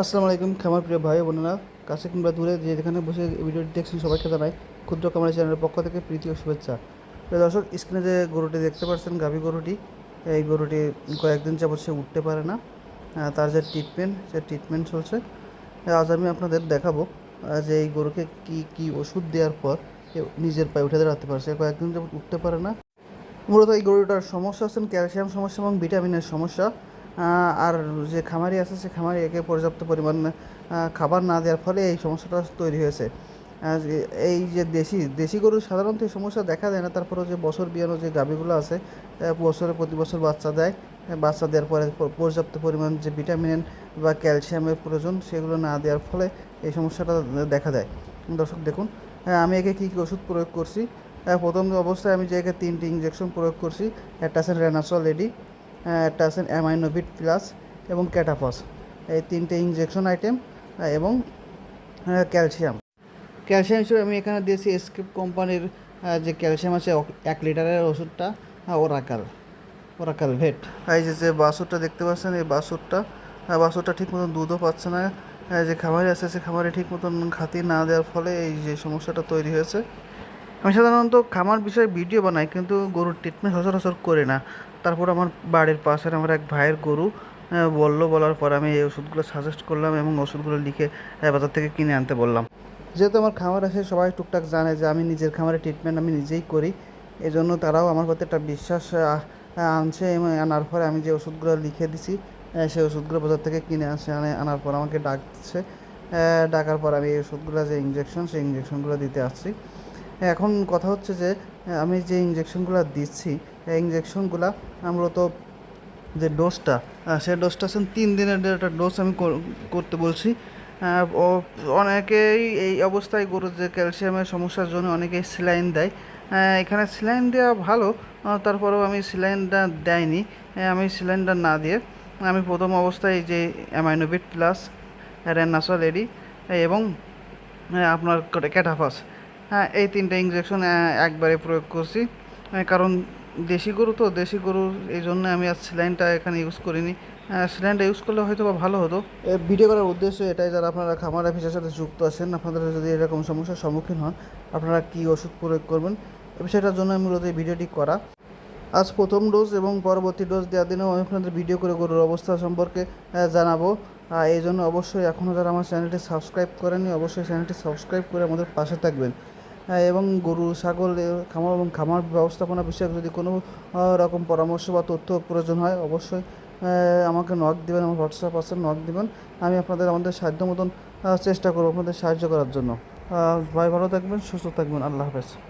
আসসালামু আলাইকুম, খামার প্রিয় ভাই বোনেরা। কাছে কিংবা দূরে যে যেখানে বসে ভিডিওটি দেখছেন সবাইকে জানাই ক্ষুদ্র খামারি চ্যানেলের পক্ষ থেকে প্রীতি ও শুভেচ্ছা। প্রিয় দর্শক, স্ক্রিনে যে গরুটি দেখতে পাচ্ছেন, গাভী গরুটি, এই গরুটি কয়েকদিন যাবৎ সে উঠতে পারে না। তার যে ট্রিটমেন্ট সে ট্রিটমেন্ট চলছে। আজ আমি আপনাদের দেখাবো যে এই গরুকে কি কি ওষুধ দেওয়ার পর নিজের পায়ে উঠে দাঁড়াতে পারছে। কয়েকদিন যাবৎ উঠতে পারে না। মূলত এই গরুটার সমস্যা হচ্ছেন ক্যালসিয়াম সমস্যা এবং ভিটামিনের সমস্যা। আর যে খামারি আছে, সে খামারি একে পর্যাপ্ত পরিমাণ খাবার না দেওয়ার ফলে এই সমস্যাটা তৈরি হয়েছে। এই যে দেশি দেশি গরুর সাধারণত এই সমস্যা দেখা দেয় না। তারপরেও যে বছর বিয়ানো যে গাভীগুলো আছে বছরে প্রতি বছর বাচ্চা দেয়। বাচ্চা দেওয়ার পরে পর্যাপ্ত পরিমাণ যে ভিটামিন বা ক্যালসিয়ামের প্রয়োজন, সেগুলো না দেওয়ার ফলে এই সমস্যাটা দেখা দেয়। দর্শক, দেখুন আমি একে কী কী ওষুধ প্রয়োগ করছি? প্রথম অবস্থায় আমি যে একে তিনটি ইঞ্জেকশন প্রয়োগ করছি আছে রেনাসল এডি একটা আছে অ্যামাইনোভিট প্লাস এবং ক্যাটাফস। এই তিনটে ইঞ্জেকশন আইটেম এবং ক্যালসিয়াম ক্যালসিয়াম হিসেবে আমি এখানে দিয়েছি এসকেপ কোম্পানির আহ, যে ক্যালসিয়াম আছে এক লিটারের ওষুধটা ওরাকাল ওরাকাল ভেট এই যে যে বাসুরটা দেখতে পাচ্ছেন এই বাসুরটা বাসুরটা ঠিক মতন দুধও পাচ্ছে না যে খামারে আছে সে খামারে ঠিক মতন খাতি না দেওয়ার ফলে এই যে সমস্যাটা তৈরি হয়েছে। আমি সাধারণত খামার বিষয়ে ভিডিও বানাই, কিন্তু গরুর ট্রিটমেন্ট সচরাচর করি না। তারপর আমার বাড়ির পাশের আমার এক ভাইয়ের গরু বলল বলার পর আমি এই ওষুধগুলো সাজেস্ট করলাম এবং ওষুধগুলো লিখে বাজার থেকে কিনে আনতে বললাম। যেহেতু আমার খামার আছে, সবাই টুকটাক জানে যে আমি নিজের খামারে ট্রিটমেন্ট আমি নিজেই করি। এই জন্য তারাও আমার প্রতি একটা বিশ্বাস আনছে এবং আনার পরে আমি যে ওষুধগুলো লিখে দিছি সেই ওষুধগুলো বাজার থেকে কিনে আসে, আনে, আনার পর আমাকে ডাকছে। ডাকার পর আমি এই ওষুধগুলো যে ইঞ্জেকশন সেই ইঞ্জেকশনগুলো দিতে আসছি। এখন কথা হচ্ছে যে, আমি যে ইঞ্জেকশনগুলো দিচ্ছি ইঞ্জেকশনগুলো মূলত যে ডোজটা সেই ডোজটা আছেন তিন দিনের একটা ডোজ আমি করতে বলছি। অনেকেই এই অবস্থায় গরুর যে ক্যালসিয়ামের সমস্যার জন্য অনেকেই স্যালাইন দেয়। এখানে স্যালাইন দেওয়া ভালো তারপরেও আমি স্যালাইনটা দেয়নি। আমি স্যালাইনটা না দিয়ে আমি প্রথম অবস্থায় যে অ্যামাইনোভিট প্লাস রেনাসল এডি এবং আপনার ক্যাটাফাস হ্যাঁ এই তিনটে ইঞ্জেকশন একবারে প্রয়োগ করছি। কারণ দেশি গরু তো, দেশি গরুর এই জন্য আমি আর স্যালাইনটা এখানে ইউজ করিনি। স্যালাইনটা ইউজ করলে হয়তো বা ভালো হতো। ভিডিও করার উদ্দেশ্য এটাই, যারা আপনারা খামার অফিসের সাথে যুক্ত আছেন, আপনাদের যদি এরকম সমস্যার সম্মুখীন হন, আপনারা কী ওষুধ প্রয়োগ করবেন, এ বিষয়টার জন্য মূলত এই ভিডিওটি করা। আজ প্রথম ডোজ এবং পরবর্তী ডোজ দেওয়ার দিনেও আমি আপনাদের ভিডিও করে গরুর অবস্থা সম্পর্কে জানাব। এই জন্য অবশ্যই এখনও যারা আমার চ্যানেলটি সাবস্ক্রাইব করেনি অবশ্যই চ্যানেলটি সাবস্ক্রাইব করে আমাদের পাশে থাকবেন। এবং গরু, ছাগল খামার এবং খামার ব্যবস্থাপনা বিষয়ক যদি কোনো রকম পরামর্শ বা তথ্য প্রয়োজন হয়, অবশ্যই আমাকে নক দেবেন, আমার হোয়াটসঅ্যাপ আছে নক দেবেন। আমি আপনাদের, আমাদের সাধ্য মতন চেষ্টা করব আপনাদের সাহায্য করার জন্য। ভাই ভালো থাকবেন, সুস্থ থাকবেন, আল্লাহ হাফেজ।